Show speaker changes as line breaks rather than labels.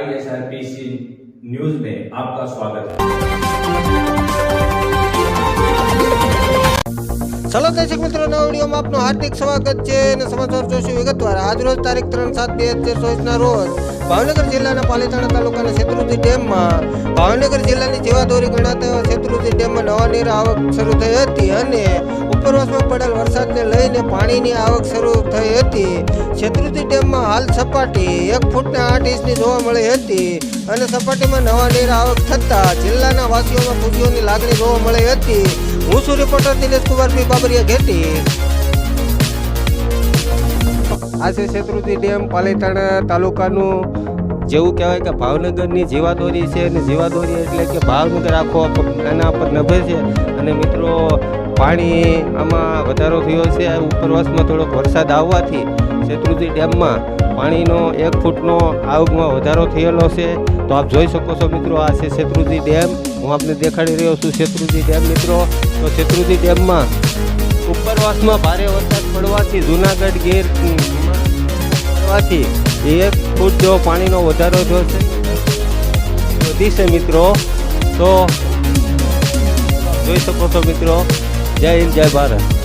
ITC news में आपका स्वागत है
ચાલો દર્શક મિત્રો નવા વિડીયોમાં આપનું હાર્દિક સ્વાગત છે અને સમાચાર જોશું વિગતવાર આજરોજ તારીખ ત્રણ સાત બે હજાર ચોવીસના રોજ ભાવનગર જિલ્લાના પાલીતાણા તાલુકાના શેત્રુંજી ડેમમાં ભાવનગર જિલ્લાની જીવાદોરી ગણાતા એવા શેત્રુંજી ડેમમાં નવા નીર આવક શરૂ થઈ હતી અને ઉપરવાસમાં પડેલ વરસાદને લઈને પાણીની આવક શરૂ થઈ હતી. શેત્રુંજી ડેમમાં હાલ સપાટી એક ફૂટને આઠ ઇંચની જોવા મળી હતી અને સપાટીમાં નવા નીર આવક થતાં જિલ્લાના વાસીઓમાં ખુશીઓની લાગણી જોવા મળી હતી. હું છું રિપોર્ટર દિનેશ કુમાર, પી બાબરિયા ઘેટી. આ છે ડેમ પાલીતાણા તાલુકાનું જેવું કહેવાય કે ભાવનગરની જીવાદોરી છે અને જીવાદોરી એટલે કે ભાવનગર આખો આના પર નભે છે. અને મિત્રો પાણી આમાં વધારો થયો છે. ઉપરવાસમાં થોડોક વરસાદ આવવાથી શેત્રુજી ડેમમાં પાણીનો એક ફૂટનો આવકમાં વધારો થયેલો છે. તો આપ જોઈ શકો છો મિત્રો, આ છે શેત્રુજી ડેમ. હું આપને દેખાડી રહ્યો છું શેત્રુજી ડેમ મિત્રો. તો શેત્રુજી ડેમમાં ઉપરવાસમાં ભારે વરસાદ પડવાથી જુનાગઢ ગીર પડવાથી એક ફૂટ જેવો પાણીનો વધારો થયો છે. વધી છે મિત્રો. તો જોઈ શકો છો મિત્રો जय हिंद जय भारत